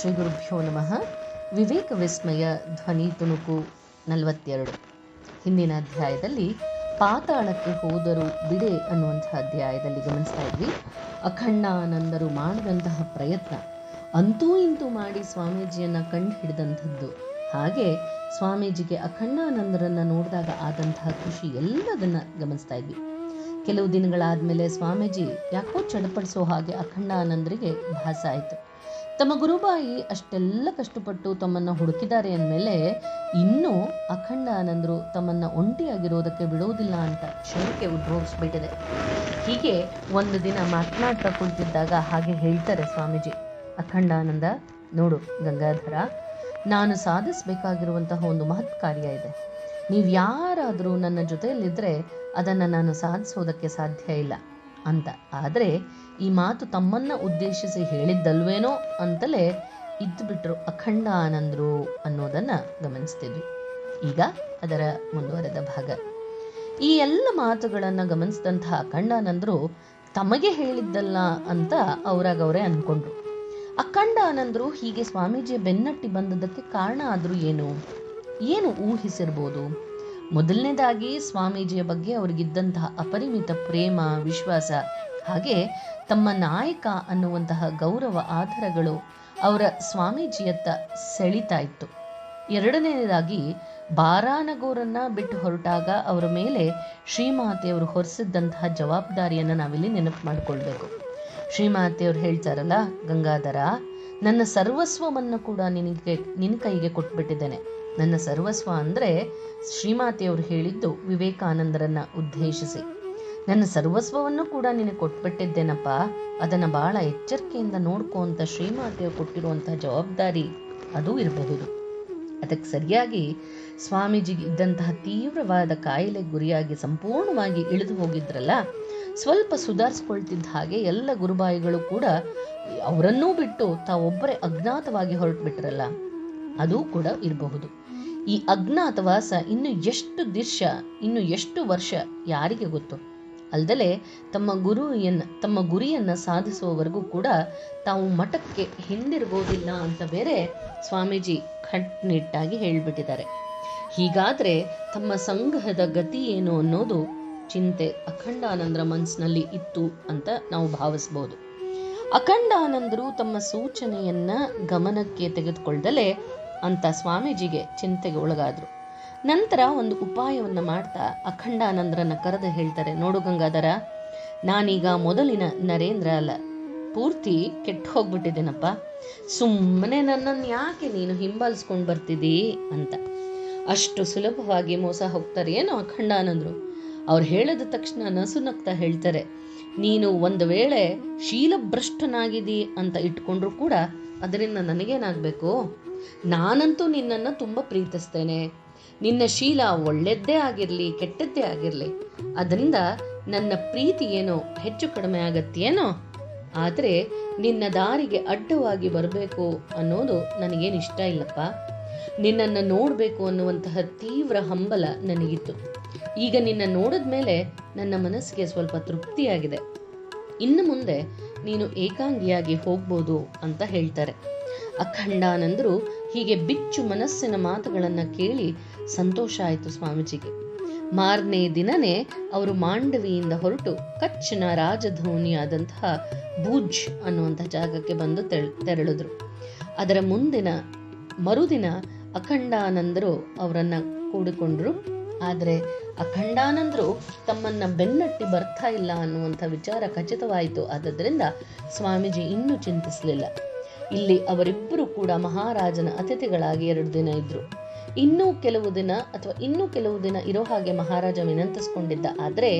ಶ್ರೀ ಗುರುಭ್ಯೋ ನಮಃ. ವಿವೇಕ ವಿಸ್ಮಯ ಧ್ವನಿ ತುಣುಕು ನಲವತ್ತೆರಡು. ಹಿಂದಿನ ಅಧ್ಯಾಯದಲ್ಲಿ ಪಾತಾಳಕ್ಕೆ ಹೋದರು ಬಿಡೆ ಅನ್ನುವಂತಹ ಅಧ್ಯಾಯದಲ್ಲಿ ಗಮನಿಸ್ತಾ ಇದ್ವಿ. ಅಖಂಡಾನಂದರು ಮಾಡಿದಂತಹ ಪ್ರಯತ್ನ ಅಂತೂ ಇಂತೂ ಮಾಡಿ ಸ್ವಾಮೀಜಿಯನ್ನ ಕಂಡು ಹಿಡಿದಂಥದ್ದು ಹಾಗೆ ಸ್ವಾಮೀಜಿಗೆ ಅಖಂಡಾನಂದರನ್ನು ನೋಡಿದಾಗ ಆದಂತಹ ಖುಷಿ ಎಲ್ಲದನ್ನ ಗಮನಿಸ್ತಾ ಇದ್ವಿ. ಕೆಲವು ದಿನಗಳಾದ್ಮೇಲೆ ಸ್ವಾಮೀಜಿ ಯಾಕೋ ಚಡಪಡಿಸೋ ಹಾಗೆ ಅಖಂಡಾನಂದರಿಗೆ ಭಾಸ ಆಯಿತು. ತಮ್ಮ ಗುರುಬಾಯಿ ಅಷ್ಟೆಲ್ಲ ಕಷ್ಟಪಟ್ಟು ತಮ್ಮನ್ನ ಹುಡುಕಿದ್ದಾರೆ ಅಂದಮೇಲೆ ಇನ್ನೂ ಅಖಂಡ ಅಖಂಡಾನಂದರು ತಮ್ಮನ್ನ ಒಂಟಿಯಾಗಿರೋದಕ್ಕೆ ಬಿಡುವುದಿಲ್ಲ ಅಂತ ಶಂಕೆ ಉದ್ಭವಿಸ್ಬಿಟ್ಟಿದೆ ಹೀಗೆ ಒಂದು ದಿನ ಮಾತನಾಡ್ತಾ ಕುಳಿತಿದ್ದಾಗ ಹಾಗೆ ಹೇಳ್ತಾರೆ ಸ್ವಾಮೀಜಿ ಅಖಂಡಾನಂದ ನೋಡು ಗಂಗಾಧರ, ನಾನು ಸಾಧಿಸಬೇಕಾಗಿರುವಂತಹ ಒಂದು ಮಹತ್ ಕಾರ್ಯ ಇದೆ. ನೀವು ಯಾರಾದರೂ ನನ್ನ ಜೊತೆಯಲ್ಲಿದ್ದರೆ ಅದನ್ನು ನಾನು ಸಾಧಿಸೋದಕ್ಕೆ ಸಾಧ್ಯ ಇಲ್ಲ. ಅಂತ. ಆದರೆ ಈ ಮಾತು ತಮ್ಮನ್ನ ಉದ್ದೇಶಿಸಿ ಹೇಳಿದ್ದಲ್ವೇನೋ ಅಂತಲೇ ಇದ್ದುಬಿಟ್ರು ಅಖಂಡ ಆನಂದರು ಅನ್ನೋದನ್ನ ಗಮನಿಸ್ತಿದ್ವಿ. ಈಗ ಅದರ ಮುಂದುವರೆದ ಭಾಗ. ಈ ಎಲ್ಲ ಮಾತುಗಳನ್ನು ಗಮನಿಸಿದಂತಹ ಅಖಂಡಾನಂದರು ತಮಗೆ ಹೇಳಿದ್ದಲ್ಲ ಅಂತ ಅವರಾಗವರೇ ಅಂದ್ಕೊಂಡ್ರು ಅಖಂಡಾನಂದರು ಹೀಗೆ ಸ್ವಾಮೀಜಿಯ ಬೆನ್ನಟ್ಟಿ ಬಂದದಕ್ಕೆ ಕಾರಣ ಆದರೂ ಏನು? ಏನು ಊಹಿಸಿರ್ಬೋದು? ಮೊದಲನೇದಾಗಿ ಸ್ವಾಮೀಜಿಯ ಬಗ್ಗೆ ಅವರಿಗಿದ್ದಂತಹ ಅಪರಿಮಿತ ಪ್ರೇಮ, ವಿಶ್ವಾಸ, ಹಾಗೆ ತಮ್ಮ ನಾಯಕ ಅನ್ನುವಂತಹ ಗೌರವ ಆಧಾರಗಳು ಅವರ ಸ್ವಾಮೀಜಿಯತ್ತ ಸೆಳಿತಾ ಇತ್ತು. ಎರಡನೇದಾಗಿ ಬಾರಾನಗೋರನ್ನ ಬಿಟ್ಟು ಹೊರಟಾಗ ಅವರ ಮೇಲೆ ಶ್ರೀಮಾತೆಯವರು ಹೊರಿಸಿದ್ದಂತಹ ಜವಾಬ್ದಾರಿಯನ್ನು ನಾವಿಲ್ಲಿ ನೆನಪು ಮಾಡಿಕೊಳ್ಬೇಕು. ಶ್ರೀಮಾತೆಯವರು ಹೇಳ್ತಾರಲ್ಲ, ಗಂಗಾಧರ, ನನ್ನ ಸರ್ವಸ್ವವನ್ನು ಕೂಡ ನಿನಗೆ ನಿನ್ನ ಕೈಗೆ ಕೊಟ್ಬಿಟ್ಟಿದ್ದೇನೆ. ನನ್ನ ಸರ್ವಸ್ವ ಅಂದರೆ ಶ್ರೀಮಾತೆಯವರು ಹೇಳಿದ್ದು ವಿವೇಕಾನಂದರನ್ನ ಉದ್ದೇಶಿಸಿ. ನನ್ನ ಸರ್ವಸ್ವವನ್ನು ಕೂಡ ನಿನಗೆ ಕೊಟ್ಬಿಟ್ಟಿದ್ದೇನಪ್ಪ. ಅದನ್ನು ಬಹಳ ಎಚ್ಚರಿಕೆಯಿಂದ ನೋಡ್ಕೋಂತ ಶ್ರೀಮಾತೆಯ ಕೊಟ್ಟಿರುವಂಥ ಜವಾಬ್ದಾರಿ ಅದು ಇರಬಹುದು. ಅದಕ್ಕೆ ಸರಿಯಾಗಿ ಸ್ವಾಮೀಜಿಗೆ ಇದ್ದಂತಹ ತೀವ್ರವಾದ ಕಾಯಿಲೆ ಗುರಿಯಾಗಿ ಸಂಪೂರ್ಣವಾಗಿ ಇಳಿದು ಹೋಗಿದ್ರಲ್ಲ, ಸ್ವಲ್ಪ ಸುಧಾರಿಸ್ಕೊಳ್ತಿದ್ದ ಹಾಗೆ ಎಲ್ಲ ಗುರುಬಾಯಿಗಳು ಕೂಡ ಅವರನ್ನೂ ಬಿಟ್ಟು ತಾವೊಬ್ಬರೇ ಅಜ್ಞಾತವಾಗಿ ಹೊರಟುಬಿಟ್ರಲ್ಲ, ಅದು ಕೂಡ ಇರಬಹುದು. ಈ ಅಜ್ಞಾತವಾಸ ಇನ್ನು ಎಷ್ಟು ದಿರ್ಶ ಇನ್ನು ಎಷ್ಟು ವರ್ಷ ಯಾರಿಗೆ ಗೊತ್ತು? ಅಲ್ದಲೆ ತಮ್ಮ ಗುರುಯನ್ನ, ತಮ್ಮ ಗುರಿಯನ್ನ ಸಾಧಿಸುವವರೆಗೂ ಕೂಡ ತಾವು ಮಠಕ್ಕೆ ಹಿಂದಿರುಗೋದಿಲ್ಲ ಅಂತ ಬೇರೆ ಸ್ವಾಮೀಜಿ ಕಟ್ಟುನಿಟ್ಟಾಗಿ ಹೇಳಿಬಿಟ್ಟಿದ್ದಾರೆ. ಹೀಗಾದ್ರೆ ತಮ್ಮ ಸಂಘದ ಗತಿ ಏನು ಅನ್ನೋದು ಚಿಂತೆ ಅಖಂಡಾನಂದರ ಮನಸ್ಸಿನಲ್ಲಿ ಇತ್ತು ಅಂತ ನಾವು ಭಾವಿಸ್ಬೋದು. ಅಖಂಡಾನಂದರು ತಮ್ಮ ಸೂಚನೆಯನ್ನ ಗಮನಕ್ಕೆ ತೆಗೆದುಕೊಳ್ದಲೇ ಅಂತ ಸ್ವಾಮೀಜಿಗೆ ಚಿಂತೆಗೆ ಒಳಗಾದ್ರು. ನಂತರ ಒಂದು ಉಪಾಯವನ್ನ ಮಾಡ್ತಾ ಅಖಂಡಾನಂದರನ್ನ ಕರೆದು ಹೇಳ್ತಾರೆ, ನೋಡು ಗಂಗಾಧರ, ನಾನೀಗ ಮೊದಲಿನ ನರೇಂದ್ರ ಅಲ್ಲ. ಪೂರ್ತಿ ಕೆಟ್ಟ ಹೋಗ್ಬಿಟ್ಟಿದ್ದೇನಪ್ಪ. ಸುಮ್ಮನೆ ನನ್ನನ್ನು ಯಾಕೆ ನೀನು ಹಿಂಬಾಲಿಸ್ಕೊಂಡು ಬರ್ತಿದ್ದೀ? ಅಂತ. ಅಷ್ಟು ಸುಲಭವಾಗಿ ಮೋಸ ಹೋಗ್ತಾರೆ, ಏನೋ ಅಖಂಡಾನಂದರು. ಅವ್ರು ಹೇಳಿದ ತಕ್ಷಣ ನಸು ನಗ್ತಾ ಹೇಳ್ತಾರೆ ನೀನು ಒಂದು ವೇಳೆ ಶೀಲಭ್ರಷ್ಟನಾಗಿದಿ ಅಂತ ಇಟ್ಕೊಂಡ್ರು ಕೂಡ ಅದರಿಂದ ನನಗೇನಾಗಬೇಕು? ನಾನಂತೂ ನಿನ್ನನ್ನು ತುಂಬ ಪ್ರೀತಿಸ್ತೇನೆ. ನಿನ್ನ ಶೀಲ ಒಳ್ಳೆದ್ದೇ ಆಗಿರಲಿ, ಕೆಟ್ಟದ್ದೇ ಆಗಿರಲಿ, ಅದರಿಂದ ನನ್ನ ಪ್ರೀತಿ ಏನೋ? ಹೆಚ್ಚು ಕಡಿಮೆ ಆಗತ್ತೇನೋ? ಆದರೆ ನಿನ್ನ ದಾರಿಗೆ ಅಡ್ಡವಾಗಿ ಬರಬೇಕು ಅನ್ನೋದು ನನಗೇನು ಇಷ್ಟ ಇಲ್ಲಪ್ಪ. ನಿನ್ನನ್ನು ನೋಡಬೇಕು ಅನ್ನುವಂತಹ ತೀವ್ರ ಹಂಬಲ ನನಗಿತ್ತು. ಈಗ ನಿನ್ನ ನೋಡಿದ ಮೇಲೆ ನನ್ನ ಮನಸ್ಸಿಗೆ ಸ್ವಲ್ಪ ತೃಪ್ತಿಯಾಗಿದೆ. ಇನ್ನು ಮುಂದೆ ನೀನು ಏಕಾಂಗಿಯಾಗಿ ಹೋಗ್ಬೋದು ಅಂತ ಹೇಳ್ತಾರೆ. ಅಖಂಡಾನಂದರು ಹೀಗೆ ಬಿಚ್ಚು ಮನಸ್ಸಿನ ಮಾತುಗಳನ್ನು ಕೇಳಿ ಸಂತೋಷ ಆಯಿತು ಸ್ವಾಮೀಜಿಗೆ. ಮಾರನೇ ದಿನನೇ ಅವರು ಮಾಂಡವಿಯಿಂದ ಹೊರಟು ಕಚ್ಚಿನ ರಾಜಧಾನಿಯಾದಂತಹ ಭುಜ್ ಅನ್ನುವಂಥ ಜಾಗಕ್ಕೆ ಬಂದು ತೆರಳ ತೆರಳಿದ್ರು. ಅದರ ಮುಂದಿನ ಮರುದಿನ ಅಖಂಡಾನಂದರು ಅವರನ್ನ ಕೂಡಿಕೊಂಡ್ರು. ಆದರೆ ಅಖಂಡಾನಂದರು ತಮ್ಮನ್ನ ಬೆನ್ನಟ್ಟಿ ಬರ್ತಾ ಇಲ್ಲ ಅನ್ನುವಂಥ ವಿಚಾರ ಖಚಿತವಾಯಿತು. ಆದ್ದರಿಂದ ಸ್ವಾಮೀಜಿ ಇನ್ನೂ ಚಿಂತಿಸಲಿಲ್ಲ. ಇಲ್ಲಿ ಅವರಿಬ್ಬರು ಕೂಡ ಮಹಾರಾಜನ ಅತಿಥಿಗಳಾಗಿ ಎರಡು ದಿನ ಇದ್ರು. ಇನ್ನೂ ಕೆಲವು ದಿನ ಅಥವಾ ಇನ್ನೂ ಕೆಲವು ದಿನ ಇರೋ ಹಾಗೆ ಮಹಾರಾಜ ವಿನಂತಿಸ್ಕೊಂಡಿದ್ದ. ಆದರೆ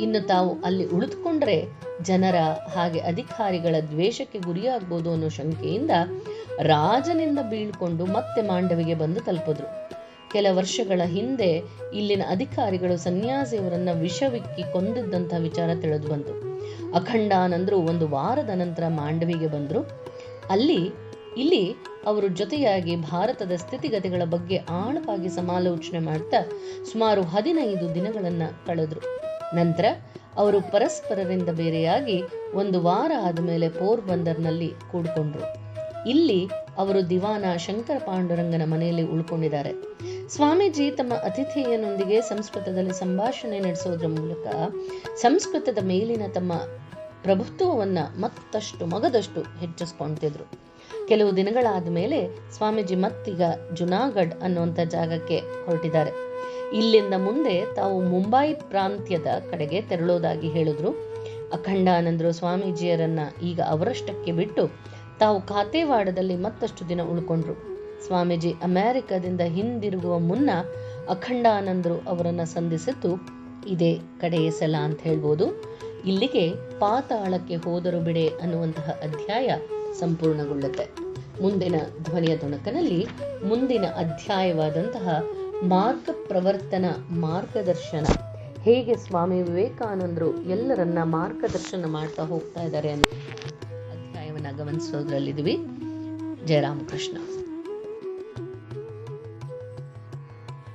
ಇನ್ನು ತಾವು ಅಲ್ಲಿ ಉಳಿದುಕೊಂಡ್ರೆ ಜನರ ಹಾಗೆ ಅಧಿಕಾರಿಗಳ ದ್ವೇಷಕ್ಕೆ ಗುರಿಯಾಗ್ಬೋದು ಅನ್ನೋ ಶಂಕೆಯಿಂದ ರಾಜನಿಂದ ಬೀಳ್ಕೊಂಡು ಮತ್ತೆ ಮಾಂಡವಿಗೆ ಬಂದು ತಲುಪಿದ್ರು. ಕೆಲ ವರ್ಷಗಳ ಹಿಂದೆ ಇಲ್ಲಿನ ಅಧಿಕಾರಿಗಳು ಸನ್ಯಾಸಿಯವರನ್ನ ವಿಷವಿಕ್ಕಿ ಕೊಂದಿದ್ದಂತಹ ವಿಚಾರ ತಿಳಿದು ಬಂತು. ಅಖಂಡಾನಂದರು ಒಂದು ವಾರದ ನಂತರ ಮಾಂಡವಿಗೆ ಬಂದರು. ಅಲ್ಲಿ, ಇಲ್ಲಿ ಅವರು ಜೊತೆಯಾಗಿ ಭಾರತದ ಸ್ಥಿತಿಗತಿಗಳ ಬಗ್ಗೆ ಆಳವಾಗಿ ಸಮಾಲೋಚನೆ ಮಾಡ್ತಾ ಸುಮಾರು ಹದಿನೈದು ದಿನಗಳನ್ನ ಕಳೆದ್ರು. ನಂತರ ಅವರು ಪರಸ್ಪರರಿಂದ ಬೇರೆಯಾಗಿ ಒಂದು ವಾರ ಆದಮೇಲೆ ಪೋರ್ಬಂದರ್ನಲ್ಲಿ ಕೂಡ್ಕೊಂಡ್ರು. ಇಲ್ಲಿ ಅವರು ದಿವಾನ ಶಂಕರ ಪಾಂಡುರಂಗನ ಮನೆಯಲ್ಲಿ ಉಳ್ಕೊಂಡಿದ್ದಾರೆ. ಸ್ವಾಮೀಜಿ ತಮ್ಮ ಅತಿಥಿಯನೊಂದಿಗೆ ಸಂಸ್ಕೃತದಲ್ಲಿ ಸಂಭಾಷಣೆ ನಡೆಸೋದ್ರ ಮೂಲಕ ಸಂಸ್ಕೃತದ ಮೇಲಿನ ತಮ್ಮ ಪ್ರಭುತ್ವವನ್ನ ಮತ್ತಷ್ಟು ಮಗದಷ್ಟು ಹೆಚ್ಚಿಸ್ಕೊಳ್ತಿದ್ರು. ಕೆಲವು ದಿನಗಳಾದ ಮೇಲೆ ಸ್ವಾಮೀಜಿ ಮತ್ತೀಗ ಜುನಾಗಢ್ ಅನ್ನುವಂಥ ಜಾಗಕ್ಕೆ ಹೊರಟಿದ್ದಾರೆ. ಇಲ್ಲಿಂದ ಮುಂದೆ ತಾವು ಮುಂಬೈ ಪ್ರಾಂತ್ಯದ ಕಡೆಗೆ ತೆರಳೋದಾಗಿ ಹೇಳಿದ್ರು. ಅಖಂಡಾನಂದರು ಸ್ವಾಮೀಜಿಯರನ್ನ ಈಗ ಅವರಷ್ಟಕ್ಕೆ ಬಿಟ್ಟು ತಾವು ಖಾತೆವಾಡದಲ್ಲಿ ಮತ್ತಷ್ಟು ದಿನ ಉಳ್ಕೊಂಡ್ರು. ಸ್ವಾಮೀಜಿ ಅಮೆರಿಕದಿಂದ ಹಿಂದಿರುಗುವ ಮುನ್ನ ಅಖಂಡಾನಂದರು ಅವರನ್ನ ಸಂಧಿಸಿದ್ದು ಇದೇ ಕಡೆಯ ಸಲ ಅಂತ ಹೇಳ್ಬೋದು. ಇಲ್ಲಿಗೆ ಪಾತಾಳಕ್ಕೆ ಹೋದರು ಬಿಡೆ ಅನ್ನುವಂತಹ ಅಧ್ಯಾಯ ಸಂಪೂರ್ಣಗೊಳ್ಳುತ್ತೆ. ಮುಂದಿನ ಧ್ವನಿಯ ತುಣಕನಲ್ಲಿ ಮುಂದಿನ ಅಧ್ಯಾಯವಾದಂತಹ ಮಾರ್ಗ ಪ್ರವರ್ತನ ಮಾರ್ಗದರ್ಶನ. ಹೇಗೆ ಸ್ವಾಮಿ ವಿವೇಕಾನಂದರು ಎಲ್ಲರನ್ನ ಮಾರ್ಗದರ್ಶನ ಮಾಡ್ತಾ ಹೋಗ್ತಾ ಇದ್ದಾರೆ ಗಮನಿಸೋದ್ರಲ್ಲಿದ್ವಿ ಜಯರಾಮಕೃಷ್ಣ.